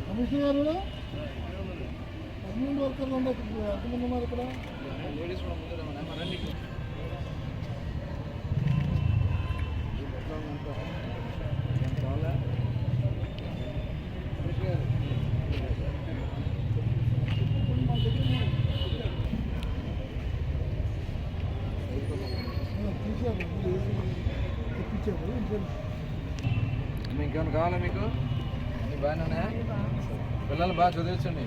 Commissioner గారు పన్నెండు వర్కర్లు ఉన్నారు ఎంతమంది ఉన్నారు ఇక్కడ రండి తెప్పించారు ఇంకేం ఇంకేమైనా కావాలా మీకు? బాగానే ఉన్నాయా? పిల్లలు బాగా చదివించండి.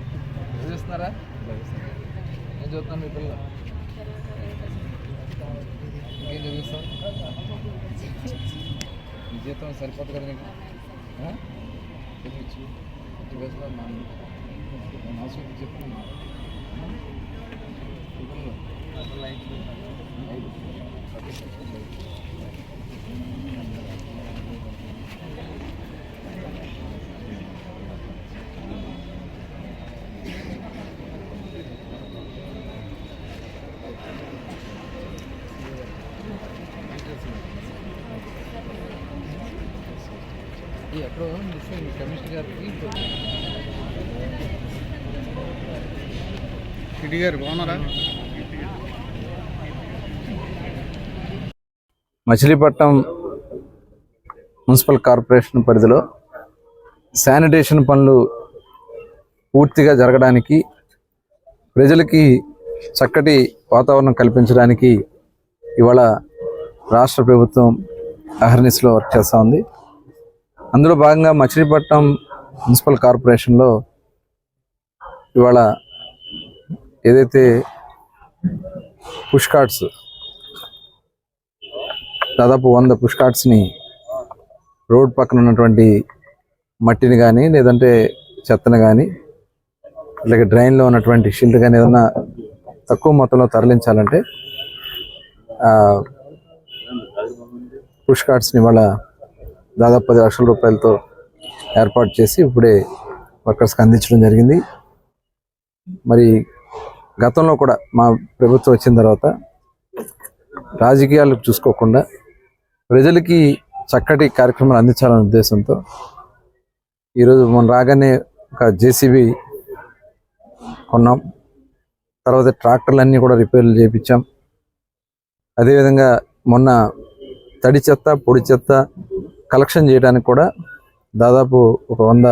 చదివిస్తున్నారా? నేను చదువుతున్నారు మీ పిల్లలు? ఇంకేం చదివిస్తాను మీ జీతం సరిపోతుంది కదా నీకు చదివించు ఇంటి వయసులో మా నేను అవసరం చెప్తున్నాను. మీ పిల్లలు? ఐదు. ఈ కమిషనర్ గారికి సిటీ గారు బాగున్నారా? మచిలీపట్నం మున్సిపల్ కార్పొరేషన్ పరిధిలో శానిటేషన్ పనులు పూర్తిగా జరగడానికి ప్రజలకి చక్కటి వాతావరణం కల్పించడానికి ఇవాళ రాష్ట్ర ప్రభుత్వం అహర్నిస్లో వర్క్ చేస్తూ ఉంది. అందులో భాగంగా మచిలీపట్నం మున్సిపల్ కార్పొరేషన్లో ఇవాళ ఏదైతే పుష్ కార్డ్స్ దాదాపు వంద పుష్ కార్ట్స్ని రోడ్ పక్కన ఉన్నటువంటి మట్టిని కానీ లేదంటే చెత్తను కానీ అలాగే డ్రైన్లో ఉన్నటువంటి షిల్డ్ కానీ ఏదన్నా తక్కువ మొత్తంలో తరలించాలంటే పుష్ కార్ట్స్ని ఇవాళ దాదాపు పది లక్షల రూపాయలతో ఏర్పాటు చేసి ఇప్పుడే వర్కర్స్కి అందించడం జరిగింది. మరి గతంలో కూడా మా ప్రభుత్వం వచ్చిన తర్వాత రాజకీయాలు చూసుకోకుండా ప్రజలకి చక్కటి కార్యక్రమాలు అందించాలనే ఉద్దేశంతో ఈరోజు మనం రాగానే ఒక జేసీబీ కొన్నాం. తర్వాత ట్రాక్టర్లన్నీ కూడా రిపేర్లు చేయించాం అదేవిధంగా మొన్న తడి చెత్త పొడి చెత్త కలెక్షన్ చేయడానికి కూడా దాదాపు ఒక వంద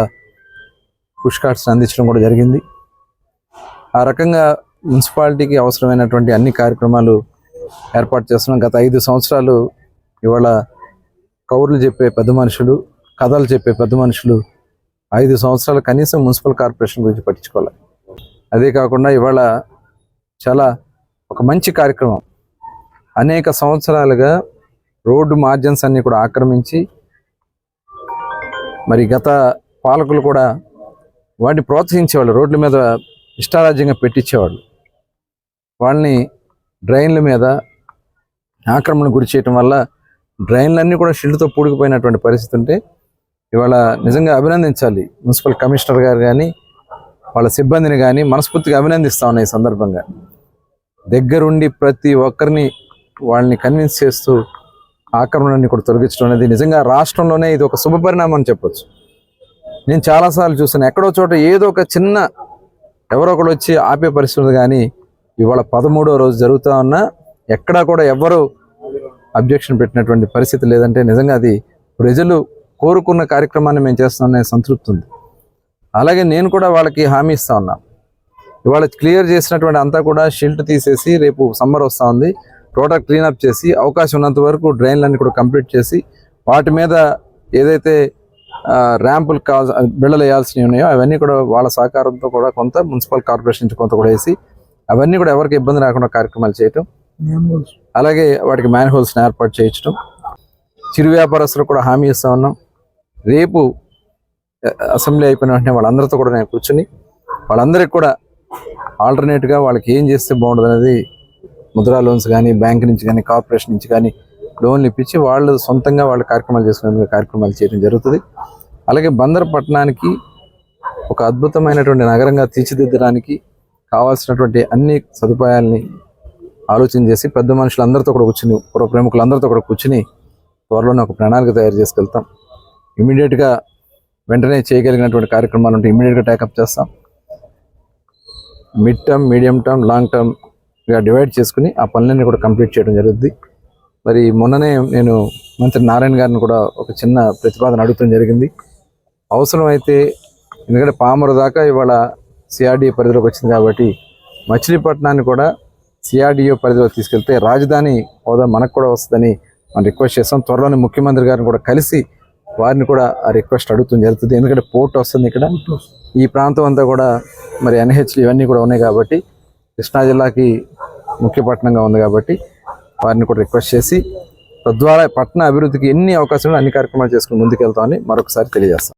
పుష్ కార్డ్స్ అందించడం కూడా జరిగింది. ఆ రకంగా మున్సిపాలిటీకి అవసరమైనటువంటి అన్ని కార్యక్రమాలు ఏర్పాటు చేస్తున్నాం. గత ఐదు సంవత్సరాలు ఇవాళ కౌర్లు చెప్పే పెద్ద మనుషులు కథలు చెప్పే పెద్ద మనుషులు ఐదు సంవత్సరాలు కనీసం మున్సిపల్ కార్పొరేషన్ గురించి పట్టించుకోవాలి. అదే కాకుండా ఇవాళ చాలా ఒక మంచి కార్యక్రమం. అనేక సంవత్సరాలుగా రోడ్డు మార్జిన్స్ అన్ని కూడా ఆక్రమించి మరి గత పాలకులు కూడా వాటిని ప్రోత్సహించేవాళ్ళు రోడ్ల మీద ఇష్టారాజ్యంగా పెట్టించేవాళ్ళు. వాళ్ళని డ్రైన్ల మీద ఆక్రమణ గురి చేయటం వల్ల డ్రైన్లన్నీ కూడా షిల్డ్తో పూడికిపోయినటువంటి పరిస్థితి ఉంటే ఇవాళ నిజంగా అభినందించాలి. మున్సిపల్ కమిషనర్ గారు కానీ వాళ్ళ సిబ్బందిని కానీ మనస్ఫూర్తిగా అభినందిస్తా ఉన్నాయి ఈ సందర్భంగా. దగ్గరుండి ప్రతి ఒక్కరిని వాళ్ళని కన్విన్స్ చేస్తూ ఆక్రమణని కూడా తొలగించడం అనేది నిజంగా రాష్ట్రంలోనే ఇది ఒక శుభ పరిణామం అని చెప్పొచ్చు. నేను చాలాసార్లు చూసాను ఎక్కడో చోట ఏదో ఒక చిన్న ఎవరో ఒకడు వచ్చి ఆపే పరిస్థితి కానీ ఇవాళ పదమూడో రోజు జరుగుతూ ఉన్నా ఎక్కడా కూడా ఎవరు అబ్జెక్షన్ పెట్టినటువంటి పరిస్థితి లేదంటే నిజంగా అది ప్రజలు కోరుకున్న కార్యక్రమాన్ని మేము చేస్తామనే సంతృప్తి ఉంది. అలాగే నేను కూడా వాళ్ళకి హామీ ఇస్తా ఉన్నా. ఇవాళ క్లియర్ చేసినటువంటి అంతా కూడా షిల్ట్ తీసేసి రేపు సమ్మర్ వస్తూ ఉంది. టోటల్ క్లీనప్ చేసి అవకాశం ఉన్నంత వరకు డ్రైన్లన్నీ కూడా కంప్లీట్ చేసి వాటి మీద ఏదైతే ర్యాంపులు కావాల్సి బిళ్ళలు వేయాల్సినవి ఉన్నాయో అవన్నీ కూడా వాళ్ళ సహకారంతో కూడా కొంత మున్సిపల్ కార్పొరేషన్ నుంచి కొంత కూడా వేసి అవన్నీ కూడా ఎవరికి ఇబ్బంది రాకుండా కార్యక్రమాలు చేయటం అలాగే వాటికి మ్యాన్ హోల్స్ని ఏర్పాటు చేయించడం చిరు వ్యాపారస్తులకు కూడా హామీ ఇస్తా ఉన్నాం. రేపు అసెంబ్లీ అయిపోయిన వెంటనే వాళ్ళందరితో కూడా నేను కూర్చుని వాళ్ళందరికీ కూడా ఆల్టర్నేట్గా వాళ్ళకి ఏం చేస్తే బాగుంటుంది అనేది ముద్రా లోన్స్ కానీ బ్యాంక్ నుంచి కానీ కార్పొరేషన్ నుంచి కానీ లోన్లు ఇప్పించి వాళ్ళు సొంతంగా వాళ్ళ కార్యక్రమాలు చేసుకునేందుకు కార్యక్రమాలు చేయడం జరుగుతుంది. అలాగే బందర్ పట్టణానికి ఒక అద్భుతమైనటువంటి నగరంగా తీర్చిదిద్దడానికి కావాల్సినటువంటి అన్ని సదుపాయాల్ని ఆలోచన చేసి పెద్ద మనుషులందరితో కూడా కూర్చుని పూర్వ ప్రముఖులందరితో కూడా కూర్చుని త్వరలోనే ఒక ప్రణాళిక తయారు చేసుకెళ్తాం. ఇమీడియట్గా వెంటనే చేయగలిగినటువంటి కార్యక్రమాలు ఉంటే ఇమీడియట్గా టేకప్ చేస్తాం. Mid term medium term long term divide చేసుకుని ఆ పనులన్నీ కూడా కంప్లీట్ చేయడం జరుగుద్ది. మరి మొన్ననే నేను మంత్రి నారాయణ గారిని కూడా ఒక చిన్న ప్రతిపాదన అడుగుతాం జరిగింది. అవసరమైతే ఎందుకంటే పామరు దాకా ఇవాళ సిఆర్డిఏ పరిధిలోకి వచ్చింది కాబట్టి మచిలీపట్నాన్ని కూడా సిఆర్డిఓ పరిధిలో తీసుకెళ్తే రాజధాని హోదా మనకు కూడా వస్తుందని మనం రిక్వెస్ట్ చేస్తాం. త్వరలోనే ముఖ్యమంత్రి గారిని కూడా కలిసి వారిని కూడా ఆ రిక్వెస్ట్ అడుగుతాం జరుగుతుంది. ఎందుకంటే పోర్ట్ వస్తుంది ఇక్కడ. ఈ ప్రాంతం అంతా కూడా మరి ఎన్హెచ్లు ఇవన్నీ కూడా ఉన్నాయి కాబట్టి కృష్ణా జిల్లాకి ముఖ్య పట్టణంగా ఉంది కాబట్టి వారిని కూడా రిక్వెస్ట్ చేసి తద్వారా పట్టణ అభివృద్ధికి ఎన్ని అవకాశాలు అన్ని కార్యక్రమాలు చేసుకుని ముందుకెళ్తామని మరొకసారి తెలియజేస్తాం.